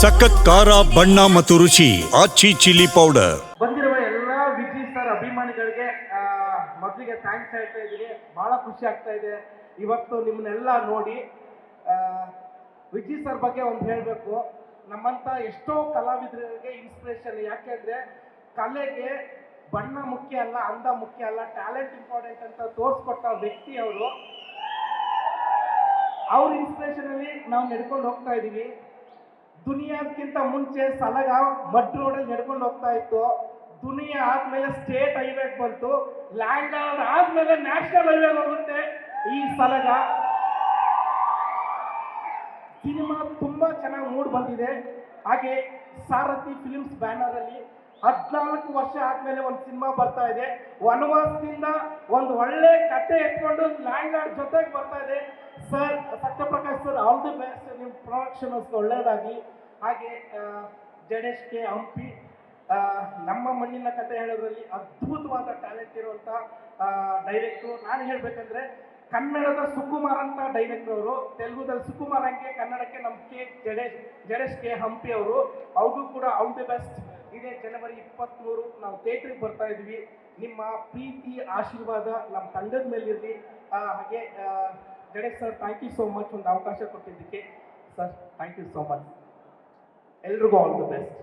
ಸಖತ್ ಖಾರ, ಬಣ್ಣ ಮತ್ತು ರುಚಿ ಆಚಿ ಚಿಲ್ಲಿ ಪೌಡರ್ ಬಂದಿರುವ ಎಲ್ಲ ವಿಜಿ ಸರ್ ಅಭಿಮಾನಿಗಳಿಗೆ ಮೊದಲಿಗೆ ಥ್ಯಾಂಕ್ಸ್ ಹೇಳ್ತಾ ಇದ್ದೀನಿ. ಬಹಳ ಖುಷಿ ಆಗ್ತಾ ಇದೆ. ಇವತ್ತು ನಿಮ್ಮನ್ನೆಲ್ಲ ನೋಡಿ ವಿಜಿ ಸರ್ ಬಗ್ಗೆ ಒಂದು ಹೇಳಬೇಕು. ನಮ್ಮಂತ ಎಷ್ಟೋ ಕಲಾವಿದರಿಗೆ ಇನ್ಸ್ಪಿರೇಷನ್ ಯಾಕೆಂದ್ರೆ ಕಲೆಗೆ ಬಣ್ಣ ಮುಖ್ಯ ಅಲ್ಲ, ಅಂದ ಮುಖ್ಯ ಅಲ್ಲ ಟ್ಯಾಲೆಂಟ್ ಇಂಪಾರ್ಟೆಂಟ್ ಅಂತ ತೋರಿಸ್ಕೊಟ್ಟ ವ್ಯಕ್ತಿ ಅವರು. ಅವ್ರ ಇನ್ಸ್ಪಿರೇಷನ್ ಅಲ್ಲಿ ನಾವು ನಡ್ಕೊಂಡು ಹೋಗ್ತಾ ಇದೀವಿ. ದುನಿಯಾದ್ಕಿಂತ ಮುಂಚೆ ಸಲಗ ಮಡ್ ರೋಡಲ್ಲಿ ನಡ್ಕೊಂಡು ಹೋಗ್ತಾ ಇತ್ತು. ದುನಿಯಾ ಆದ್ಮೇಲೆ ಸ್ಟೇಟ್ ಹೈವೇ ಬಂತು. ಲ್ಯಾಂಡ್ ಆದ್ಮೇಲೆ ನ್ಯಾಷನಲ್ ಹೈವೇ ಹೋಗುತ್ತೆ ಈ ಸಲಗ. ಸಿನಿಮಾ ತುಂಬಾ ಚೆನ್ನಾಗಿ ಮೂಡ್ ಬಂದಿದೆ. ಹಾಗೆ ಸಾರಥಿ ಫಿಲ್ಮ್ಸ್ ಬ್ಯಾನರ್ ಅಲ್ಲಿ ಹದಿನಾಲ್ಕು ವರ್ಷ ಆದ್ಮೇಲೆ ಒಂದು ಸಿನಿಮಾ ಬರ್ತಾ ಇದೆ. ವನವಾಸದಿಂದ ಒಂದು ಒಳ್ಳೆ ಕತೆ ಎತ್ಕೊಂಡು ಲ್ಯಾಂಡ್ ಜೊತೆಗೆ ಬರ್ತಾ ಇದೆ. Sir Sathyaprakash sir all the best ನಿಮ್ಮ ಪ್ರೊಡಕ್ಷನ್ ಒಳ್ಳೇದಾಗಿ ಹಾಗೆ ಜಡೇಶ್ ಕೆ ಹಂಪಿ ನಮ್ಮ ಮಣ್ಣಿನ ಕತೆ ಹೇಳೋದ್ರಲ್ಲಿ ಅದ್ಭುತವಾದ ಟ್ಯಾಲೆಂಟ್ ಇರುವಂಥ ಡೈರೆಕ್ಟ್ರು ನಾನು ಹೇಳಬೇಕಂದ್ರೆ, ಕನ್ನಡದ ಸುಕುಮಾರ್ ಅಂತ ಡೈರೆಕ್ಟರ್ ಅವರು, ತೆಲುಗುದಲ್ಲಿ ಸುಕುಮಾರ್ ಹಂಗೆ, ಕನ್ನಡಕ್ಕೆ ನಮ್ಮ ಕೆ ಜಡೇಶ್ ಜಡೇಶ್ ಕೆ ಹಂಪಿ ಅವರು, ಅವ್ರಿಗೂ ಕೂಡ ಆಲ್ ದಿ ಬೆಸ್ಟ್ ಇದೇ ಜನವರಿ ಇಪ್ಪತ್ತ್ಮೂರು ನಾವು ಥಿಯೇಟ್ರಿಗೆ ಬರ್ತಾ ಇದ್ವಿ. ನಿಮ್ಮ ಪ್ರೀತಿ, ಆಶೀರ್ವಾದ ನಮ್ಮ ತಂಡದ ಮೇಲೆ ಇರಲಿ ಹಾಗೆ Jadesh sir thank you so much ಒಂದು ಅವಕಾಶ ಕೊಟ್ಟಿದ್ದಕ್ಕೆ. Sir thank you so much ಎಲ್ರಿಗೂ ಆಲ್ ದಿ ಬೆಸ್ಟ್